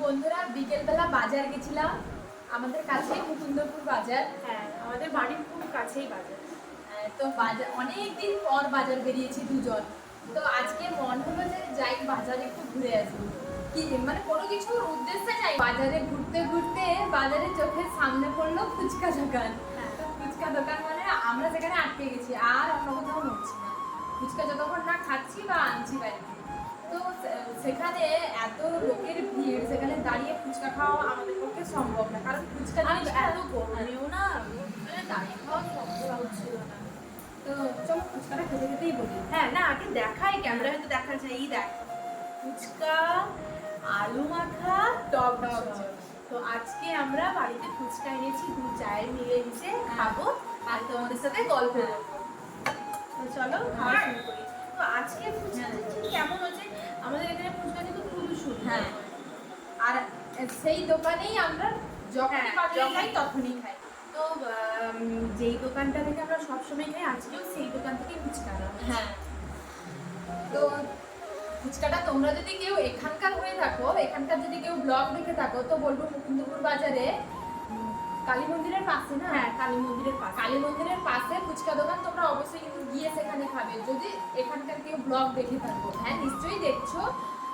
বন্ধুরা বিকেলবেলা বাজার গেছিলাম। আমাদের কাছে মুকুন্দপুর বাজার। হ্যাঁ আমাদের বাড়ির খুব কাছেই বাজার। তো বাজার অনেক দিন পর বাজার বেরিয়েছি দুজন। তো আজকে মন হলো যে যাই বাজারে একটু ঘুরে আসি। কি মানে কোনো কিছুর উদ্দেশ্যে যাই। বাজারে ঘুরতে ঘুরতে বাজারে চোখের সামনে পড়ল ফুচকা দোকান। হ্যাঁ। তো ফুচকা দোকান মানে আমরা সেখানে আটকে গেছি আর অন্য কোথাও নড়ছি না। ফুচকা যতক্ষণ না খাচ্ছি বা আনছি বাড়িতে। তো সেখানে এত লোকের ভিড় সেখানে দাঁড়িয়ে ফুচকা খাওয়া আমাদের পক্ষে সম্ভব না কারণ ফুচকা জিনিসটা এত গরমেও না দাঁড়িয়ে খাওয়া সম্ভব না তো চলো ফুচকাটা খেতে খেতেই বলি হ্যাঁ না আগে দেখাই ক্যামেরা হয়তো দেখা যায় এই দেখ ফুচকা আলু মাখা টক টক ঝাল। ঝাল। তো আজকে আমরা বাড়িতে ফুচকা এনেছি দু চায়ের মিলে মিশে খাব আর তোমাদের সাথে গল্প হ্যাঁ। করব তো চলো খাওয়া শুরু করি তো আজকে ফুচকা হ্যাঁ। কেমন হচ্ছে আমাদের এখানে ফুচকা কিন্তু খুবই সুন্দর হ্যাঁ। আর সেই দোকানেই আমরা যখনই হ্যাঁ, বাজারে যখনই- তখনই খাই। তো যেই দোকানটা থেকে আমরা সবসময় খাই আজকেও সেই দোকান থেকে ফুচকা হ্যাঁ। তো ফুচকাটা তোমরা যদি কেউ এখানকার হয়ে থাকো এখানকার যদি কেউ ব্লগ দেখে থাকো তো বলব মুকুন্দপুর বাজারে কালী মন্দিরের পাশে না? হ্যাঁ কালী মন্দিরের পাশে। কালী মন্দিরের পাশে ফুচকা দোকান তোমরা অবশ্যই কিন্তু গিয়ে সেখানে খাবে। যদি এখানকার কেউ ব্লগ দেখে থাকো হ্যাঁ নিশ্চয়ই দেখছ।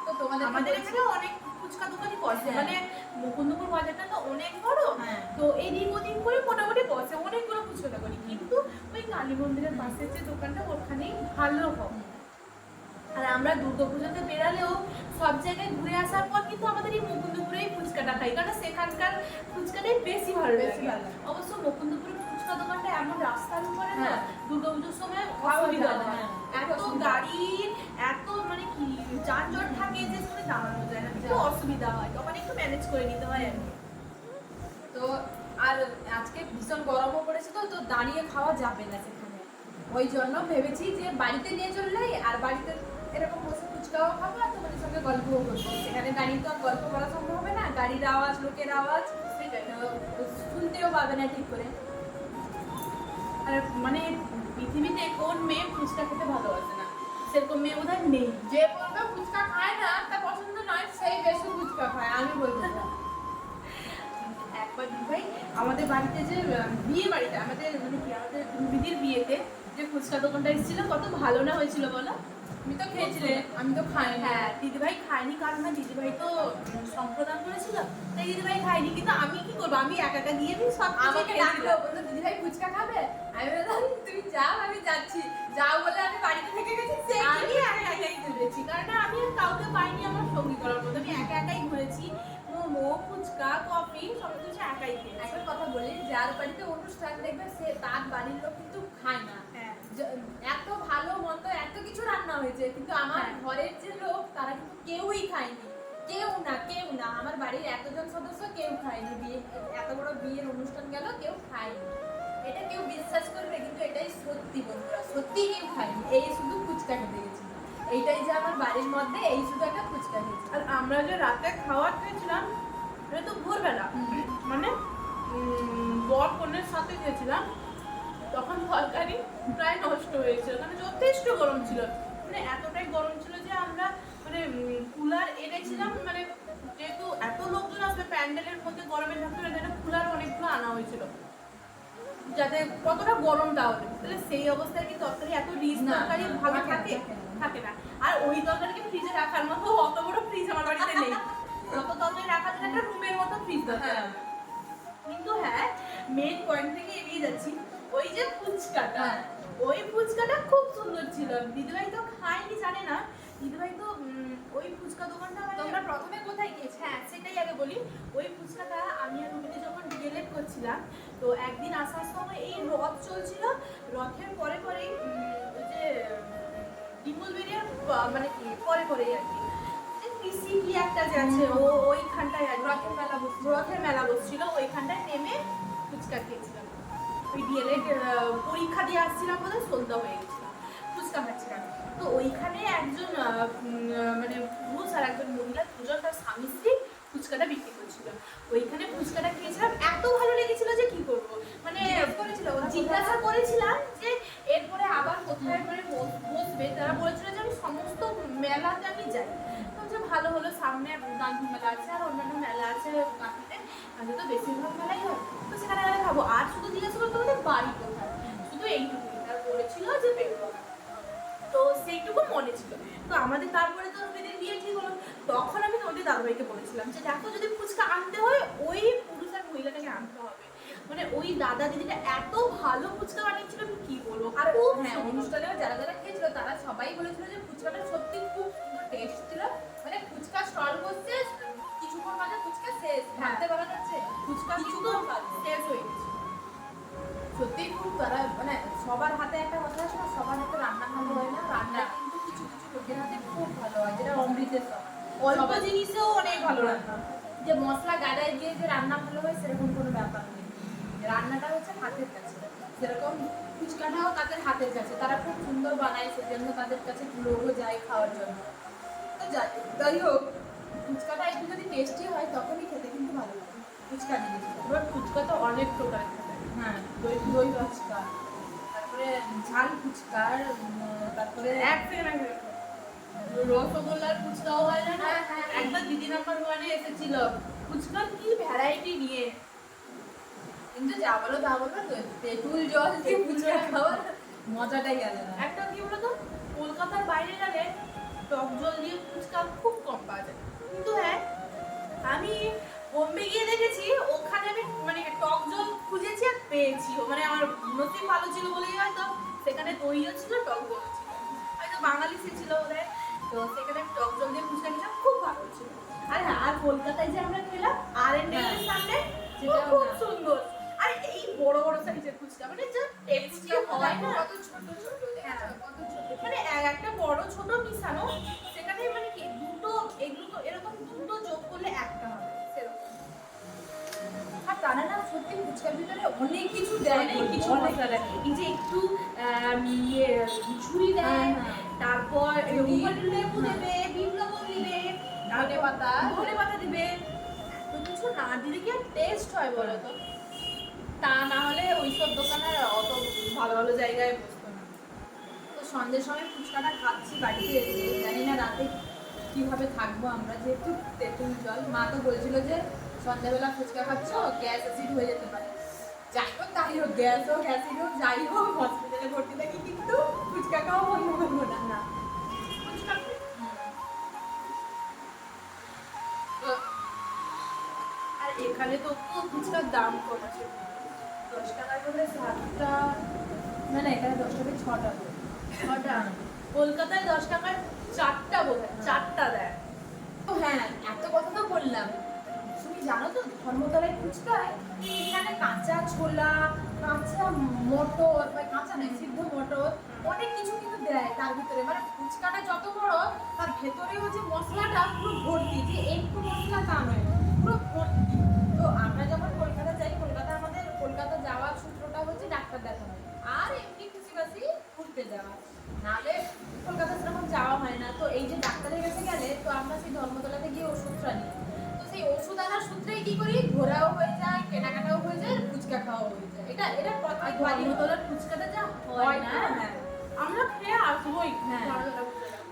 তো তোমাদের আমাদের এখানে অনেক ফুচকা দোকানই বসে। মানে মুকুন্দপুর বাজারটা তো অনেক বড় হ্যাঁ। তো এদিক ওদিক করে মোটামুটি বসে অনেকগুলো ফুচকা দোকানি কিন্তু ওই কালী মন্দিরের পাশে যে দোকানটা ওখানেই ভালো হয় আর আমরা দুর্গাপুজোতে বেরালেও সব জায়গায় ঘুরে আসার পর কিন্তু আমাদের এই মুকুন্দপুরেই ফুচকাটা খাই কারণ সেখানকার ফুচকাটাই বেশি ভালো বেশি ভালো অবশ্য মুকুন্দপুরের ফুচকা দোকানটা এমন রাস্তার উপরে না হ্যাঁ। দুর্গাপুজোর সময় অসুবিধা হয়। গাড়ির এত মানে কি যানজট থাকে যে সেখানে দাঁড়ানো যায় না একটু অসুবিধা হয়। তখন একটু ম্যানেজ করে নিতে হয় আর তো আর আজকে ভীষণ গরমও পড়েছে তো তো দাঁড়িয়ে খাওয়া যাবে না সেখানে। ওই জন্য ভেবেছি যে বাড়িতে নিয়ে আর বাড়িতে এরকম বসে ফুচকাও খাব আর তোমাদের সঙ্গে গল্পও করব। সেখানে দাঁড়িয়ে তো আর গল্প করা সম্ভব হবে না গাড়ির আওয়াজ লোকের আওয়াজ শুনতেও পাবে না ঠিক করে। আর মানে পৃথিবীতে কোন মেয়ে ফুচকা খেতে ভালোবাসে? সেরকম মেয়ে বোধহয় নেই। যে বলবে ফুচকা খায় না তার পছন্দ নয় সেই বেশি ফুচকা খায় আমি বলব একবার ভাই আমাদের বাড়িতে যে বিয়ে বাড়িতে আমাদের মানে কি আমাদের দিদির বিয়েতে যে ফুচকা দোকানটা এসেছিল কত ভালো না হয়েছিল বলো? তুমি তো খেয়েছিলে আমি তো খাই হ্যাঁ দিদিভাই খায়নি কারণ না দিদিভাই তো সম্প্রদান করেছিল তাই দিদিভাই খায়নি। কিন্তু আমি কি করব? আমি একা একা গিয়ে সব আমাকে। ডাকলো বলল দিদিভাই ফুচকা খাবে? আমি বললাম মোমো ফুচকা কফি সব কিছু একাই খেয়েছি একটা কথা বলি যার বাড়িতে অনুষ্ঠান দেখবে সে তার বাড়ির লোক কিন্তু খায় না। হ্যাঁ। এত ভালো মন্দ এত কিছু রান্না হয়েছে কিন্তু আমার হ্যাঁ। ঘরের যে লোক তারা কিন্তু কেউই খায়নি। কেউ না কেউ না আমার বাড়ির এতজন সদস্য কেউ খায়নি। বিয়ে এত বড় বিয়ের অনুষ্ঠান গেল কেউ খায়নি। এটা কেউ বিশ্বাস করবে কিন্তু এটাই সত্যি বন্ধুরা সত্যি কেউ খায়নি। এই শুধু ফুচকা খেতে গেছিল এইটাই যে আমার বাড়ির মধ্যে এই শুধু একটা ফুচকা খেয়েছি। আর আমরা যে রাতে খাওয়া খেয়েছিলাম, এটা তো ভোরবেলা। মানে বর কনের সাথে খেয়েছিলাম, তখন তরকারি প্রায় নষ্ট হয়েছিল মানে যথেষ্ট গরম ছিল। মানে এতটাই গরম ছিল যে আমরা মানে কুলার এনেছিলাম মানে যেহেতু এত লোকজন আসবে, প্যান্ডেলের মধ্যে গরমে থাকতো না একটা কুলার অনেকগুলো আনা হয়েছিল। যাতে কতটা গরম তাহলে তাহলে সেই অবস্থায় কি তরকারি এত রিচ তরকারি ভালো থাকে থাকে না। আর ওই তরকারিকে ফ্রিজে রাখার মতো অত বড় ফ্রিজ আমার বাড়িতে নেই। যত তরকারি রাখার জন্য একটা রুমের মতো ফ্রিজ দরকার। হ্যাঁ। কিন্তু হ্যাঁ মেন পয়েন্ট থেকে এড়িয়ে যাচ্ছি ওই যে ফুচকাটা। হ্যাঁ। ওই ফুচকাটা খুব সুন্দর ছিল। দিদিভাই তো খায়নি জানে না। দিদিভাই তো ওই ফুচকা দোকানটা মানে তোমরা প্রথমে কোথায় গিয়েছো হ্যাঁ সেটাই আগে বলি। ওই ফুচকাটা আমি আর রুবিতে যখন ডিএলএড করছিলাম তো একদিন আসার সময় এই রথ চলছিল। রথের পরে ওই যে, ডিম্বল মানে পরে পরেই আর কি। যে কি একটা যে আছে, ও ওইখানটায় রথের মেলা বসছিল। রথের মেলা বসছিল, ওইখানটায় নেমে ফুচকা খেয়েছিলাম। ওই ডিএলএড পরীক্ষা দিয়ে আসছিলাম বোধহয় সন্ধ্যা হয়ে গেছিল, ফুচকা খাচ্ছিলাম। তো ওইখানে একজন মানে পুরুষ আর একজন মহিলা দুজন তার স্বামী স্ত্রী ফুচকাটা বিক্রি করছিল। ওইখানে ফুচকাটা খেয়েছিলাম আগে তো বেশিরভাগ মেলাই হয়। তো সেখানে গেলে খাব আর শুধু জিজ্ঞেস করতে আমাদের বাড়ি কোথায় শুধু এইটুকুই। তার বলেছিল যে বেরোবো। তো সেইটুকু মনে ছিল। তো আমাদের তারপরে তো রবিদের বিয়ে ঠিক হলো। তখন আমি তোমাদের দাদাভাইকে বলেছিলাম যে দেখো যদি ফুচকা আনতে হয় ওই পুরুষ আর মহিলাটাকে আনতে হবে। মানে ওই দাদা দিদিটা এত ভালো ফুচকা বানিয়েছিল আমি কি বলব? আর খুব হ্যাঁ সুন্দর। অনুষ্ঠানেও যারা যারা খেয়েছিল তারা সবাই বলেছিল যে ফুচকাটা খুব তারা মানে সবার হাতে একটা কথা আছে না সবার হাতে রান্না ভালো হয় না রান্না কিন্তু কিছু কিছু লোকের হাতে খুব ভালো হয় যেটা অমৃতের অল্প জিনিসেও অনেক ভালো রান্না যে মশলা গাদায় দিয়ে যে রান্না ভালো হয় সেরকম কোনো ব্যাপার নেই। রান্নাটা হচ্ছে হাতের কাছে। সেরকম ফুচকাটাও তাদের হাতের কাছে। তারা খুব সুন্দর বানায় সেজন্য তাদের কাছে লোকও যায় খাওয়ার জন্য। তো যাই যাই হোক ফুচকাটা একটু যদি টেস্টি হয় তখনই খেতে কিন্তু ভালো লাগে। ফুচকা জিনিসটা এবার ফুচকা তো অনেক প্রকার। হ্যাঁ দই দই ফুচকা তারপরে ঝাল ফুচকার তারপরে এক রসগোল্লার ফুচকাও হয় না। একবার দিদি নাম্বার ওয়ানে এসেছিল ফুচকা কি ভ্যারাইটি নিয়ে? কিন্তু যা বলো তা বলো তেঁতুল জল দিয়ে ফুচকা খাওয়ার মজাটাই আলাদা। একটা কি বলতো কলকাতার বাইরে গেলে টক জল দিয়ে ফুচকা খুব কম পাওয়া যায়। কিন্তু হ্যাঁ আমি বোম্বে গিয়ে দেখেছি ওখানে আমি মানে টক জল খুঁজেছি আর পেয়েছিও মানে আমার নসিব ভালো ছিল বলেই হয়তো সেখানে দইও ছিল টক জল ছিল। হয়তো বাঙালি সে ছিল ওদের তো সেখানে টক জল দিয়ে ফুচকা খেলাম খুব ভালো ছিল। আর আর কলকাতায় যে আমরা খেলাম আর এন হ্যাঁ। এর সামনে খুব সুন্দর। আর এই বড় বড় সাইজের ফুচকা মানে যা টেস্টি হয় না? কত ছোট ছোট দেখেছ? কত ছোট ছোট। মানে এক একটা বড় ছোট মিশানো। তারা না সত্যি ফুচকার ভিতরে অনেক কিছু দেয় অনেক কিছু মশলা দেয় এই যে একটু ইয়ে ঝুড়ি দেয় হ্যাঁ, হ্যাঁ। তারপর লেবু হ্যাঁ। দেবে বিট লবণ দিবে ধনে পাতা। ধনে পাতা দিবে তো কিছু না দিলে কি টেস্ট হয় বলো তো তা না হলে ওইসব দোকানে অত ভালো ভালো জায়গায় বসতো না তো সন্ধ্যের সময় ফুচকাটা খাচ্ছি বাড়িতে এসে জানি না রাতে কীভাবে থাকব আমরা যেহেতু তেঁতুল জল মা তো বলছিল যে সন্ধ্যাবেলা ফুচকা খাচ্ছ গ্যাস অ্যাসিড হয়ে যেতে পারে। যাই হোক তাই হোক গ্যাস হোক অ্যাসিড হোক যাই হোক হসপিটালে ভর্তি থাকি কিন্তু ফুচকা খাওয়া বন্ধ করব না। না আর এখানে তো ফুচকার দাম কম আছে। দশ টাকা করে সাতটা না না এখানে দশ টাকা ছটা ছটা? কলকাতায় দশ টাকার চারটা বোধ হয় চারটা। ধর্মতলায় ফুচকায় এখানে কাঁচা ছোলা, কাঁচা মটর, বা কাঁচা নয়, সিদ্ধ মটর, অনেক কিছু কিন্তু দেয় তার ভিতরে। মানে ফুচকাটা যত বড়, তার ভেতরে হচ্ছে মশলাটা পুরো ভর্তি, যে একটু মশলা তা নয়, পুরো ভর্তি।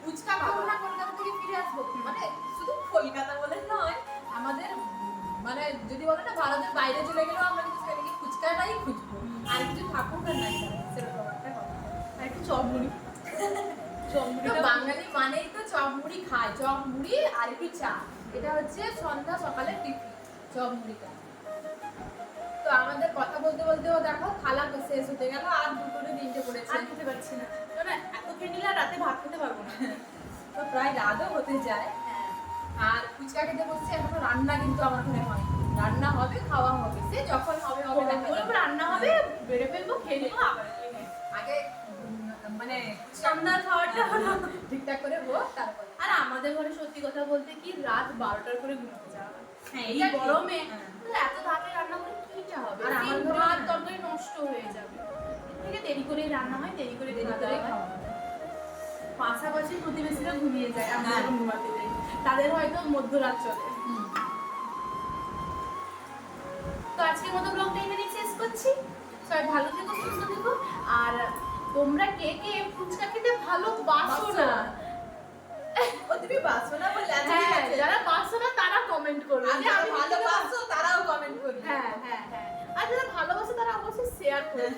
ফুচকা খাব না ফিরে আসব মানে শুধু বলে নয় আমাদের মানে যদি বলে না বাইরে চলে গেলেও আমরা আর কিছু থাকুক বাঙালি মানেই তো চপ মুড়ি খায় চপ মুড়ি আর একটু চা। এটা হচ্ছে সন্ধ্যা সকালে টিফিন, চপ মুড়িটা। তো আমাদের কথা বলতে বলতেও দেখো তো শেষ হতে গেল আর দুপুরে তিনটে পড়েছে। আর খেতে পারছি না। কারণ এত খেয়ে নিলে রাতে ভাত খেতে পারব না। তো প্রায় রাতও হতে যায়। হ্যাঁ। আর ফুচকা খেতে বসছি এখনও রান্না কিন্তু আমার ঘরে হয় রান্না হবে খাওয়া হবে। সে যখন হবে হবে রান্না হবে বেড়ে ফেলব খেয়ে নেব আবার আগে মানে সন্ধ্যার খাওয়াটা ঠিকঠাক করে হোক তারপরে। আর আমাদের ঘরে সত্যি কথা বলতে কি রাত বারোটার করে ঘুমাতে যাওয়া হ্যাঁ, এই গরমে হ্যাঁ। তো এত তাড়াতাড়ি করেই রান্না হয় দেরি করে দেরি করে খাওয়া পাশাপাশি প্রতিবেশীরা ঘুমিয়ে যায় আমরা হ্যাঁ। যখন ঘুমাতে যাই। তাদের হয়তো মধ্যরাত চলে। তো আজকের মতো ব্লগটা এখানেই শেষ করছি। সবাই ভালো থেকো সুস্থ থেকো। আর তোমরা কে কে ফুচকা খেতে ভালোবাসো না। তুমি বাসো না বললে হ্যাঁ যারা বাসো না তারা কমেন্ট করবে। আমি ভালোবাসো তারাও কমেন্ট করবে। হ্যাঁ হ্যাঁ হ্যাঁ। আর যারা ভালোবাসে তারা অবশ্যই শেয়ার করবে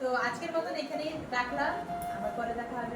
তো আজকের মতন এখানে রাখলাম আবার পরে দেখা হবে।